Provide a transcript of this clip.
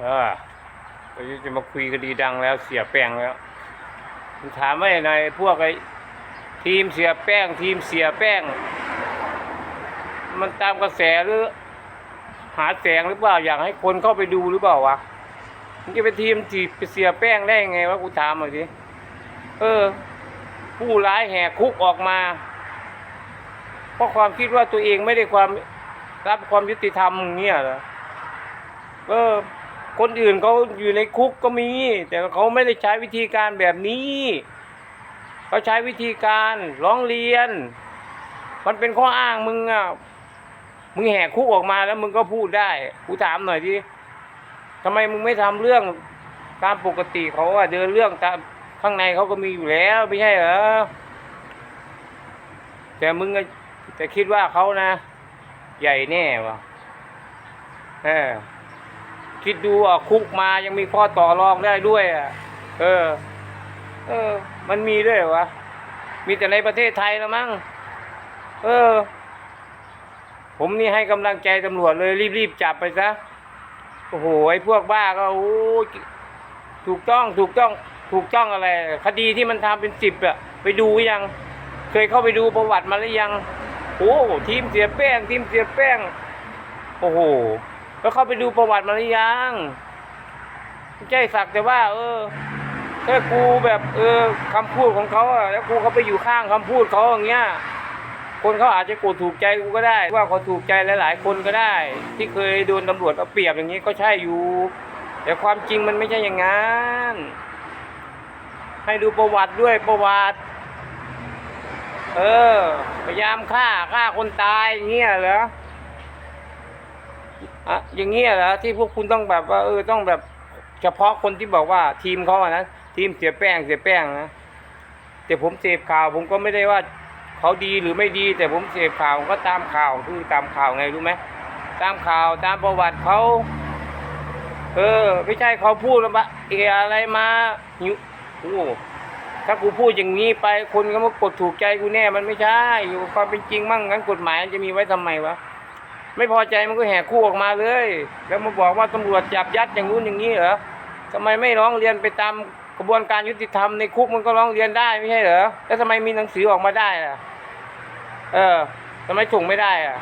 เออก็จะมาคุยคดีดังแล้วเสียแป้งแล้วมันถามว่าไงพวกไอ้ทีมเสียแป้ง ทีมเสียแป้ง มันตามกระแสหรือ หาแสงหรือเปล่าอยากให้คนเข้าไปดูหรือเปล่าวะมันจะเป็นทีมจีบไปเสียแป้งได้ยังไงวะกูถามหน่อยสิเออ ผู้ร้ายแหกคุกออกมา เพราะความคิดว่าตัวเองไม่ได้ความรับความยุติธรรมเงี้ยเหรอเออ คนอื่นเขาอยู่ในคุกก็มี แต่เขาไม่ได้ใช้วิธีการแบบนี้เขาใช้วิธีการร้องเรียน มันเป็นข้ออ้างมึงอะมึงแหกคุกออกมาแล้วมึงก็พูดได้กูถามหน่อยดิทำไมมึงไม่ทำเรื่องตามปกติเขาอะเดินเรื่องตามข้างในเขาก็มีอยู่แล้วไม่ใช่เหรอแต่มึงก็แต่คิดว่าเขานะ ใหญ่แน่วะเออ คิดดูอะคุกมายังมีข้อต่อรองได้ด้วย อะ เออ เออ มันมีด้วยวะมีแต่ในประเทศไทยแล้วมั้งเออ ผมนี่ให้กำลังใจตำรวจเลยรีบๆจับไปซะโอ้โหไอ้พวกบ้าก็โอ้ถูกต้องถูกต้องถูกต้องอะไร คดีที่มันทำเป็นสิบอะไปดูยัง เคยเข้าไปดูประวัติมาหรือยังโอ้ทีมเสียแป้ง ทีมเสียแป้ง โอ้โห แล้วเข้าไปดูประวัติมาหรือยังไม่ใช่สักแต่ว่า เออถ้ากูแบบเออคำพูดของเขาอะแล้วกูเขาไปอยู่ข้างคำพูดเขาอย่างเงี้ยคนเขาอาจจะโกรธถูกใจกูก็ได้ ว่าเขาถูกใจหลาย ๆ คนก็ได้ ที่เคยโดนตำรวจเอาเปรียบอย่างนี้ก็ใช่อยู่ แต่ความจริงมันไม่ใช่อย่างนั้นให้ดูประวัติด้วยประวัติ เออ พยายามฆ่าฆ่าคนตายอย่างเงี้ยเหรอ อะอย่างเงี้ยเหรอที่พวกคุณต้องแบบว่าเออต้องแบบเฉพาะคนที่บอกว่าทีมเขาอะนะทีมเสียแป้งเสียแป้งนะแต่ผมเสพข่าวผมก็ไม่ได้ว่าเขาดีหรือไม่ดี แต่ผมเสพข่าวผมก็ตามข่าวคือตามข่าวไงรู้ไหมตามข่าวตามประวัติเขาเออไม่ใช่เขาพูดมาเอออะไรมาหิวโอ้ถ้ากูพูดอย่างนี้ไปคนก็มากดถูกใจกูแน่มันไม่ใช่อยู่ความเป็นจริงมั่งงั้นกฎหมายมันจะมีไว้ทำไมวะ ไม่พอใจมันก็แหกคู่ออกมาเลย แล้วมาบอกว่าตำรวจจับยัดอย่างนู้นอย่างนี้เหรอทำไมไม่ร้องเรียนไปตามกระบวนการยุติธรรมในคุกมันก็ร้องเรียนได้ไม่ใช่เหรอแล้วทำไมมีหนังสือออกมาได้ล่ะ เออทำไมส่งไม่ได้อะ